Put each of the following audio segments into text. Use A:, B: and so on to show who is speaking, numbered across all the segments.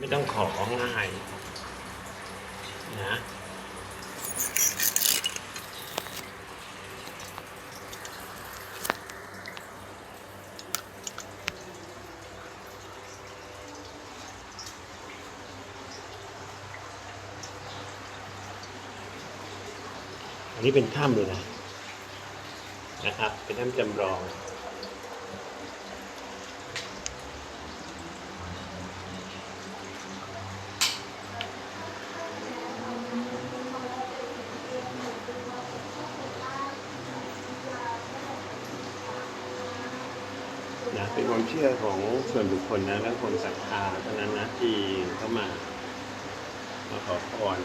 A: ไม่ต้องของ่ายนะอันนี้เป็นถ้ำเลยนะนะครับ เป็นถ้ำจำลอง นะเป็นความเชื่อของส่วนบุคคลนะและคนศรัทธาเท่านั้นนะที่เข้ามามาขอพร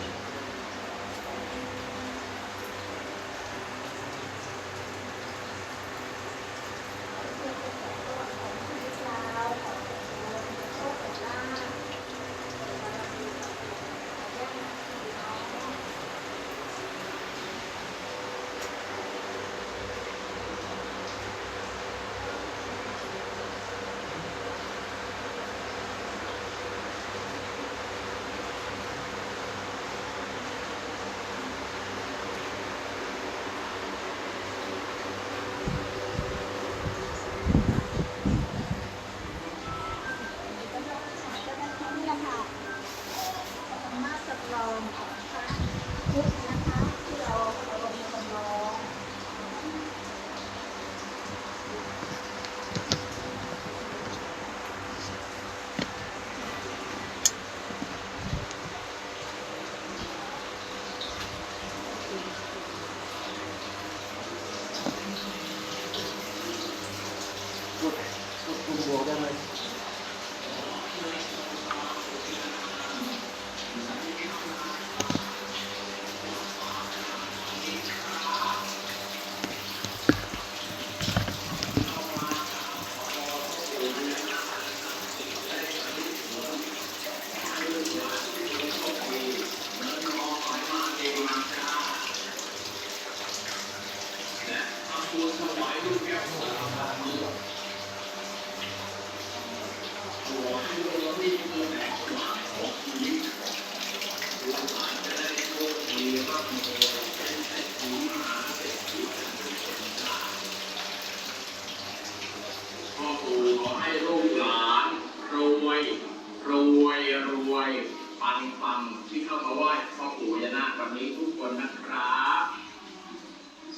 A: ั
B: ง
C: ปังที่เข้ามาไหว้พ่อปู่ยานาควันนี้ทุกคนนะครับ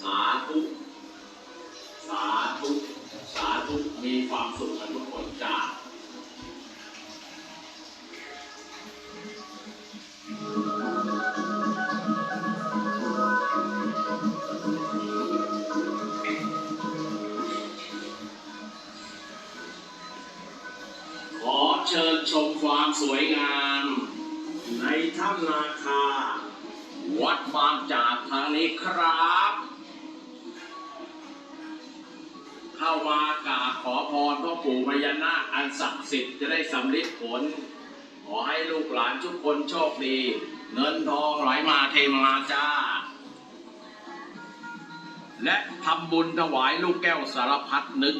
C: สาธุ สาธุ สาธุ มีความสุขกันทุกคนจ้าขอเชิญชมความสวยงาม ในถ้ำนาคา วัดบางจากทางนี้ครับ เข้ามากราบขอพรพ่อปู่พญานาคอันศักดิ์สิทธิ์จะได้สำลิดผล ขอให้ลูกหลานทุกคนโชคดี เงินทองไหลมาเทมาจ้า และทำบุญถวายลูกแก้วสารพัดนึก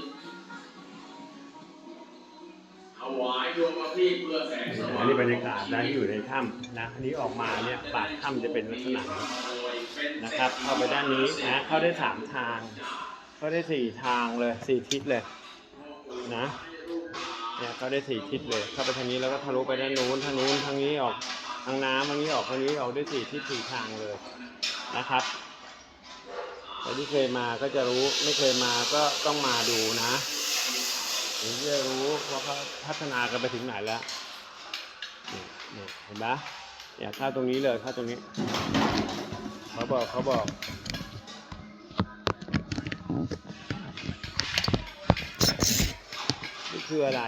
C: อแสงสว่าง
A: อันนี้บรรยากาศนะที่อยู่ในถ้ำนะอันนี้ออกมาเนี่ยปากถ้ำจะเป็นลักษณะนะครับ เข้าไปด้านนี้นะเข้าได้สามทาง เข้าได้สี่ทางเลยสี่ทิศเลยนะเนี่ยเข้าได้สี่ทิศเลย เข้าไปทางนี้แล้วก็ทะลุไปด้านนู้นทางนู้นทางนี้ออกทางน้ำทางนี้ออกทางนี้ออกได้สี่ทิศสี่ทางเลยนะครับแต่ที่เคยมาก็จะรู้ไม่เคยมาก็ต้องมาดูนะ ถึงจะรู้ว่าเขาพัฒนากันไปถึงไหนแล้วนี่นี่เห็นปะเนี่ยเข้าตรงนี้เลยเข้าตรงนี้ เขาบอกเขาบอกนี่คืออะไร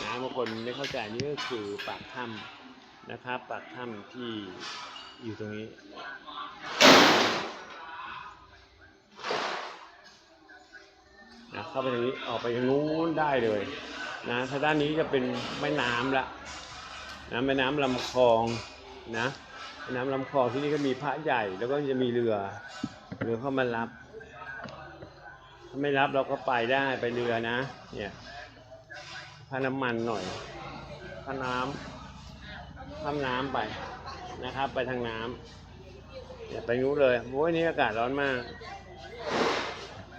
A: นะบางคนไม่เข้าใจนี่ก็คือปากถ้ำนะครับ ปากถ้ำที่อยู่ตรงนี้ นะเข้าไปทางนี้ออกไปทางนู้นได้เลยนะถ้าด้านนี้จะเป็นแม่น้ำละนะแม่น้ำลำคลองนะแม่น้ำลำคลองที่นี่ก็มีพระใหญ่แล้วก็จะมีเรือเรือเข้ามารับถ้าไม่รับเราก็ไปได้ไปเรือนะ เนี่ยค่าน้ำมันหน่อยค่าน้ำ
D: ข้ามน้ำไปนะครับ ไปทางน้ำอย่าไปนู้นเลยโอ้ยนี่อากาศร้อนมาก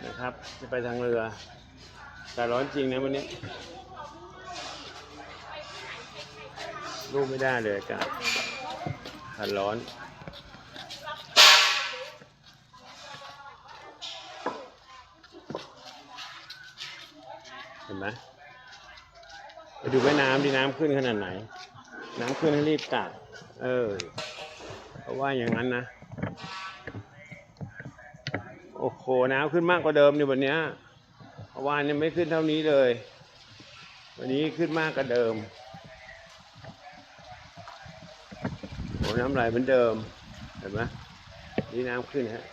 D: นะครับ จะไปทางเรือ แต่ร้อนจริงนะวันนี้รูปไม่ได้เลยอากาศอากาศร้อนเห็นไหมไปดูแม่น้ำดีน้ำขึ้นขนาดไหน น้ำขึ้นให้รีบตักเออเพราะว่าอย่างนั้นนะ โอ้โห น้ำขึ้นมากกว่าเดิมในวันนี้เมื่อวานยังไม่ขึ้นเท่านี้เลย วันนี้ขึ้นมากกว่าเดิมโอ้น้ำไหลเหมือนเดิม เห็นไหมนี่น้ำขึ้นฮะ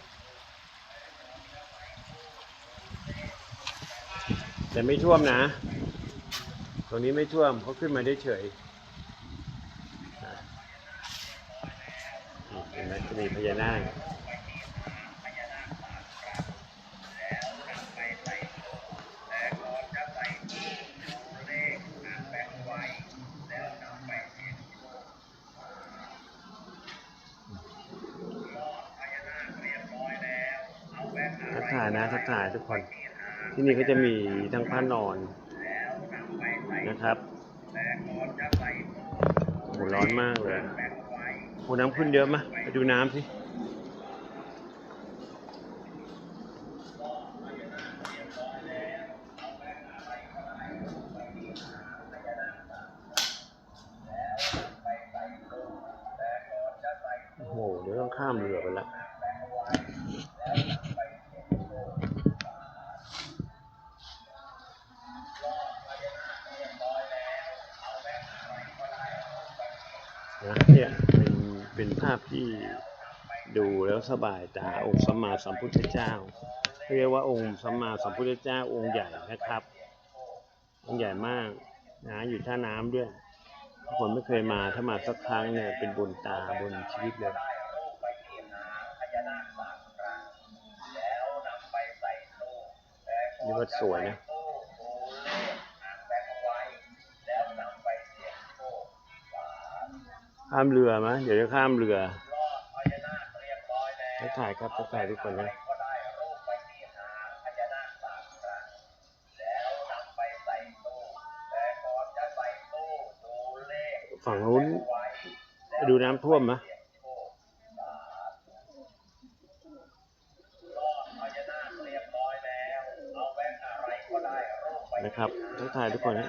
D: แต่ไม่ท่วมนะ ตรงนี้ไม่ท่วมเขาขึ้นมาได้เฉยนี่เห็นไหมจะมีพญานาค ทักทายนะทักทายทุกคน ที่นี่ก็จะมีทั้งผ้านอนนะครับโหร้อนมากเลยโหน้ำขึ้นเยอะมะไปดูน้ำสิโอ้โหเดี๋ยวต้องข้ามเรือไปละ นะเนี่ยเป็นเป็นภาพที่ดูแล้วสบายตาองค์สัมมาสัมพุทธเจ้า เรียกว่าองค์สัมมาสัมพุทธเจ้าองค์ใหญ่นะครับองค์ใหญ่มากนะอยู่ท่าน้ำด้วยคนไม่เคยมาถ้ามาสักครั้งเนี่ยเป็นบุญตาบนชีวิตเลยนี่วัดสวยนะ ข้ามเรือมะเดี๋ยวจะข้ามเรือทักทายครับทักทายทุกคนนะฝั่งนู้นดูน้ำท่วมมะนะครับทักทายทุกคนนะ